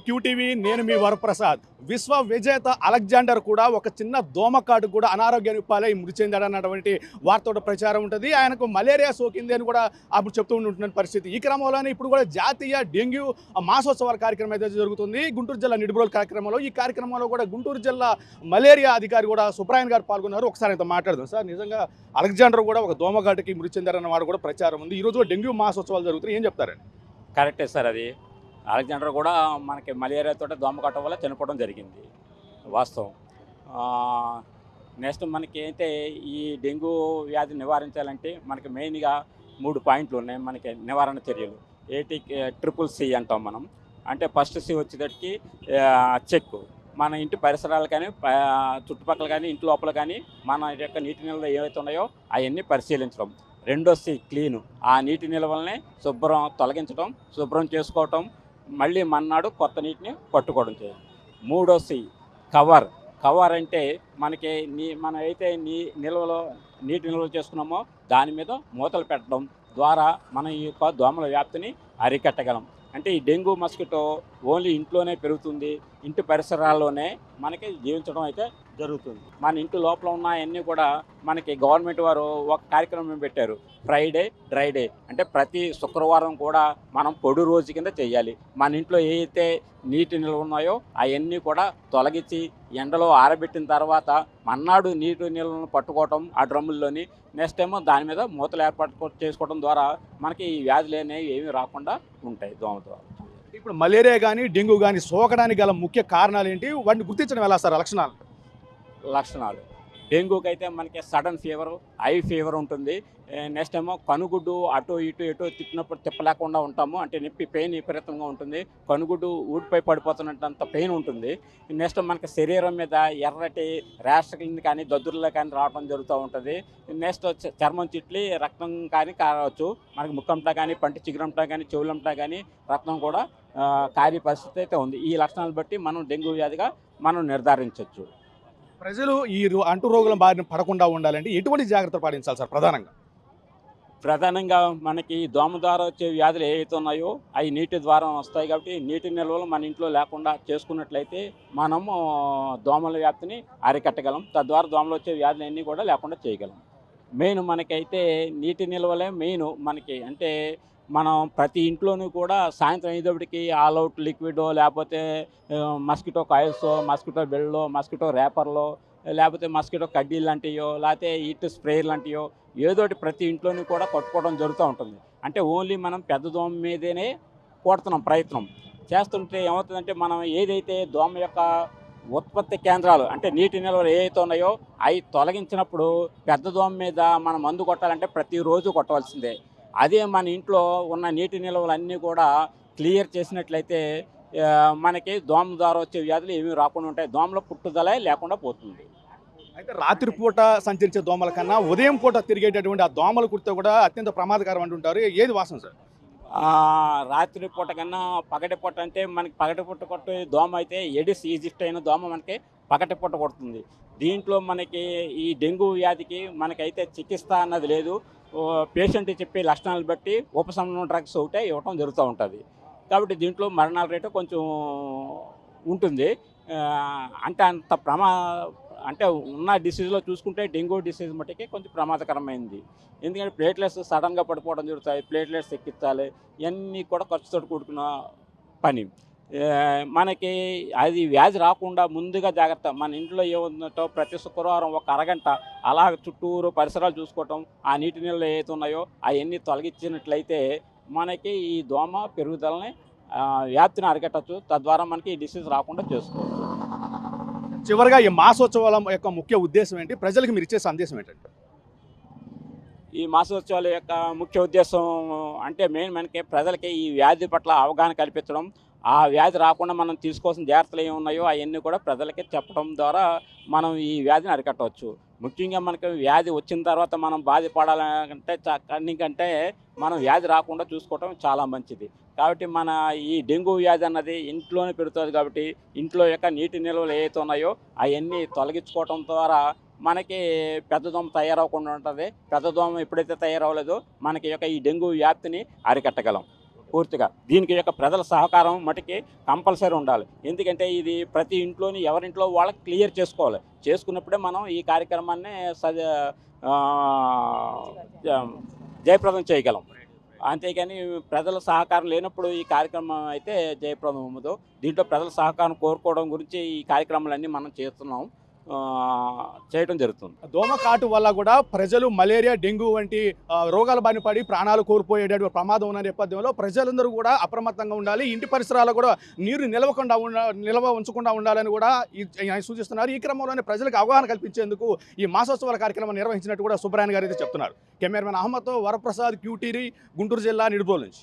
QTV నేను మీ వరప్రసాద్. విశ్వ విజేత అలెగ్జాండర్ కూడా ఒక చిన్న దోమకాటు కూడా అనారోగ్యానికి పాలై మృతి చెందాడన్నటువంటి వార్త ప్రచారం ఉంటుంది. ఆయనకు మలేరియా సోకింది అని కూడా అప్పుడు చెప్తూ ఉంటున్న పరిస్థితి. ఈ క్రమంలోనే ఇప్పుడు కూడా జాతీయ డెంగ్యూ మాసోత్సవాల కార్యక్రమం అయితే జరుగుతుంది. గుంటూరు జిల్లా నిడుబ్రోల్ కార్యక్రమంలో ఈ కార్యక్రమంలో కూడా గుంటూరు జిల్లా మలేరియా అధికారి కూడా సుబ్రాయన్ గారు పాల్గొన్నారు. ఒకసారి అయితే మాట్లాడదాం. సార్ నిజంగా అలెగ్జాండర్ కూడా ఒక దోమకాటుకి మృతి చెందారన్న వాడు కూడా ప్రచారం ఉంది. ఈ డెంగ్యూ మాసోత్సవాలు జరుగుతున్నాయి. ఏం చెప్తారండి? కరెక్టే సార్ అది. అలెగ్జాండర్ కూడా మనకి మలేరియాతో దోమ కట్టడం వల్ల చనిపోవడం జరిగింది వాస్తవం. నెక్స్ట్ మనకి అయితే ఈ డెంగ్యూ వ్యాధి నివారించాలంటే మనకి మెయిన్గా మూడు పాయింట్లు ఉన్నాయి మనకి నివారణ చర్యలు. ఏటి ట్రిపుల్ సి అంటాం మనం. అంటే ఫస్ట్ సి వచ్చేటట్టుకి చెక్ మన ఇంటి పరిసరాలు కానీ చుట్టుపక్కల కానీ ఇంటి లోపల కానీ మన యొక్క నీటి నిల్వలు ఏవైతే ఉన్నాయో అవన్నీ పరిశీలించడం. రెండో సి క్లీను. ఆ నీటి నిల్వల్ని శుభ్రం తొలగించడం శుభ్రం చేసుకోవటం మళ్ళీ మన్నాడు కొత్త నీటిని పట్టుకోవడం చేయాలి. మూడో సి కవర్. కవర్ అంటే మనకి నీ మనం అయితే నీ నిల్వలో నీటి నిల్వ చేసుకున్నామో దాని మీద మూతలు పెట్టడం ద్వారా మనం ఈ యొక్క దోమల వ్యాప్తిని అరికట్టగలం. అంటే ఈ డెంగ్యూ మస్కిటో ఓన్లీ ఇంట్లోనే పెరుగుతుంది. ఇంటి పరిసరాల్లోనే మనకి జీవించడం అయితే జరుగుతుంది. మన ఇంటి లోపల ఉన్న అన్నీ కూడా మనకి గవర్నమెంట్ వారు ఒక కార్యక్రమం పెట్టారు. ఫ్రైడే డ్రై డే అంటే ప్రతి శుక్రవారం కూడా మనం పొడి రోజు కింద చేయాలి. మన ఇంట్లో ఏ నీటి నిల్వ ఉన్నాయో అవన్నీ కూడా తొలగించి ఎండలో ఆరబెట్టిన తర్వాత మన్నాడు నీటి నిల్వను పట్టుకోవటం ఆ డ్రమ్ముల్లోని నెక్స్ట్ ఏమో దాని మీద మూతలు ఏర్పాటు చేసుకోవడం ద్వారా మనకి ఈ వ్యాధులు అనేవి ఏమీ రాకుండా ఉంటాయి దోమ ద్వారా. ఇప్పుడు మలేరియా కానీ డెంగ్యూ కానీ సోకడానికి గల ముఖ్య కారణాలు ఏంటి? వాటిని గుర్తించడం ఎలా సార్? లక్షణాలు. లక్షణాలు. డెంగ్యూకి అయితే మనకి సడన్ ఫీవర్ ఐ ఫీవర్ ఉంటుంది. నెక్స్ట్ ఏమో కనుగుడ్డు అటు ఇటు ఇటు తిప్పినప్పుడు తిప్పలేకుండా ఉంటాము. అంటే నొప్పి పెయిన్ విపరీతంగా ఉంటుంది. కనుగుడ్డు ఊడిపై పడిపోతున్నంత పెయిన్ ఉంటుంది. నెక్స్ట్ మనకి శరీరం మీద ఎర్రటి ర్యాష్ కింద కానీ దద్దుర్లో కానీ రావడం జరుగుతూ ఉంటుంది. నెక్స్ట్ వచ్చి చర్మం చిట్లి రక్తం కానీ కారవచ్చు. మనకి ముక్కంటా కానీ పంటి చిగురంటా కానీ చెవులంటా కానీ రక్తం కూడా కార్య పరిస్థితి అయితే ఉంది. ఈ లక్షణాలు బట్టి మనం డెంగ్యూ వ్యాధిగా మనం నిర్ధారించవచ్చు. ప్రజలు ఈ రో- అంటు రోగుల బారిన పడకుండా ఉండాలంటే ఎటువంటి జాగ్రత్తలు పాటించాలి సార్ ప్రధానంగా? ప్రధానంగా మనకి దోమ ద్వారా వచ్చే వ్యాధులు ఏవైతే ఉన్నాయో అవి నీటి ద్వారా వస్తాయి కాబట్టి నీటి నిల్వలు మన ఇంట్లో లేకుండా చేసుకున్నట్లయితే మనము దోమల వ్యాప్తిని అరికట్టగలం. తద్వారా దోమలు వచ్చే వ్యాధులు అన్నీ కూడా లేకుండా చేయగలం. మెయిన్ మనకైతే నీటి నిల్వలే మెయిన్ మనకి. అంటే మనం ప్రతి ఇంట్లోనూ కూడా సాయంత్రం అయ్యేటప్పటికి ఆల్ అవుట్ లిక్విడో లేకపోతే మస్కిటో కాయిల్స్ మస్కిటో బెల్లో మస్కిటో రేపర్లో లేకపోతే మస్కిటో కడ్డీలు లాంటివో లేకపోతే ఈట్ స్ప్రే లాంటివో ఏదోటి ప్రతి ఇంట్లోనూ కూడా కొట్టుకోవడం జరుగుతూ ఉంటుంది. అంటే ఓన్లీ మనం పెద్ద దోమ మీదనే కొడుతున్నాం ప్రయత్నం. చేస్తుంటే ఏమవుతుందంటే మనం ఏదైతే దోమ యొక్క ఉత్పత్తి కేంద్రాలు అంటే నీటి నిల్వలు ఏవైతే ఉన్నాయో అవి తొలగించినప్పుడు పెద్ద దోమ మీద మనం మందు కొట్టాలంటే ప్రతిరోజు కొట్టవలసిందే. అదే మన ఇంట్లో ఉన్న నీటి నిల్వలన్నీ కూడా క్లియర్ చేసినట్లయితే మనకి దోమ ద్వారా వచ్చే వ్యాధులు ఏమీ రాకుండా ఉంటాయి. దోమల పుట్టుదలే లేకుండా పోతుంది. అయితే రాత్రిపూట సంచరించే దోమల కన్నా ఉదయం పూట తిరిగేటటువంటి ఆ దోమలు కుడితే కూడా అత్యంత ప్రమాదకరం అంటుంటారు. ఏది వాసన సార్? రాత్రి పూట కన్నా పగటి పూట అంటే మనకి పగటి పూట కొట్టు దోమ అయితే ఎడిస్ ఈజిప్ట్ అయిన దోమ మనకి పగటి పూట కొడుతుంది. దీంట్లో మనకి ఈ డెంగ్యూ వ్యాధికి మనకైతే చికిత్స అన్నది లేదు. పేషెంట్ చెప్పే లక్షణాలు బట్టి ఉపశమనం డ్రగ్స్ ఒకటే ఇవ్వటం జరుగుతూ ఉంటుంది. కాబట్టి దీంట్లో మరణాల రేటు కొంచెం ఉంటుంది. అంటే అంత ప్రమా అంటే ఉన్న డిసీజ్లో చూసుకుంటే డెంగ్యూ డిసీజ్ మట్టికి కొంచెం ప్రమాదకరమైంది. ఎందుకంటే ప్లేట్లెట్స్ సడన్గా పడిపోవడం జరుగుతాయి ప్లేట్లెట్స్ ఎక్కించాలి ఇవన్నీ కూడా ఖర్చుతో కూడుకున్న పని. మనకి అది వ్యాధి రాకుండా ముందుగా జాగ్రత్త. మన ఇంట్లో ఏముందో ప్రతి శుక్రవారం ఒక అరగంట అలా చుట్టూరు పరిసరాలు చూసుకోవటం ఆ నీటి నీళ్ళు ఏవైతున్నాయో అవన్నీ తొలగించినట్లయితే మనకి ఈ దోమ పెరుగుదలని వ్యాప్తిని అరికట్టచ్చు. తద్వారా మనకి ఈ డిసీజ్ రాకుండా చేసుకోవచ్చు. చివరిగా ఈ మాసోత్సవాల యొక్క ముఖ్య ఉద్దేశం ఏంటి? ప్రజలకు మీరు ఇచ్చే సందేశం ఏంటంటే ఈ మాసోత్సవాల యొక్క ముఖ్య ఉద్దేశం అంటే మెయిన్ మనకి ప్రజలకి ఈ వ్యాధి పట్ల అవగాహన కల్పించడం ఆ వ్యాధి రాకుండా మనం తీసుకోవాల్సిన జాగ్రత్తలు ఏమి ఉన్నాయో అవన్నీ కూడా ప్రజలకి చెప్పడం ద్వారా మనం ఈ వ్యాధిని అరికట్టవచ్చు. ముఖ్యంగా మనకి వ్యాధి వచ్చిన తర్వాత మనం బాధపడాలంటే కంటే మనం వ్యాధి రాకుండా చూసుకోవటం చాలా మంచిది. కాబట్టి మన ఈ డెంగ్యూ వ్యాధి అన్నది ఇంట్లోనే పెరుగుతుంది కాబట్టి ఇంట్లో యొక్క నీటి నిల్వలు ఏవైతే ఉన్నాయో అవన్నీ తొలగించుకోవటం ద్వారా మనకి పెద్ద దోమ తయారవకుండా ఉంటుంది. పెద్ద దోమ ఎప్పుడైతే తయారవ్వలేదో మనకి యొక్క ఈ డెంగ్యూ వ్యాప్తిని అరికట్టగలం. పూర్తిగా దీనికి యొక్క ప్రజల సహకారం మటుకి కంపల్సరీ ఉండాలి. ఎందుకంటే ఇది ప్రతి ఇంట్లోని ఎవరింట్లో వాళ్ళకి క్లియర్ చేసుకోవాలి. చేసుకున్నప్పుడే మనం ఈ కార్యక్రమాన్ని సజ జయప్రదం చేయగలం. అంతేకాని ప్రజల సహకారం లేనప్పుడు ఈ కార్యక్రమం అయితే జయప్రదం అవ్వదు. దీంట్లో ప్రజల సహకారం కోరుకోవడం గురించి ఈ కార్యక్రమాలన్నీ మనం చేస్తున్నాం. చేయడం జరుగుతుంది. దోమకాటు వల్ల కూడా ప్రజలు మలేరియా డెంగ్యూ వంటి రోగాల బారిన పడి ప్రాణాలు కోల్పోయేటటువంటి ప్రమాదం ఉన్న నేపథ్యంలో ప్రజలందరూ కూడా అప్రమత్తంగా ఉండాలి. ఇంటి పరిసరాలు కూడా నీరు నిలవకుండా ఉండ నిల్వ ఉంచకుండా ఉండాలని కూడా ఆయన సూచిస్తున్నారు. ఈ క్రమంలోనే ప్రజలకు అవగాహన కల్పించేందుకు ఈ మాసోత్సవాల కార్యక్రమం నిర్వహించినట్టు కూడా సుబ్రాయన్ గారు అయితే చెప్తున్నారు. కెమెరామెన్ అహ్మద్తో వరప్రసాద్ క్యూటీరి గుంటూరు జిల్లా నిడుబోలు నుంచి.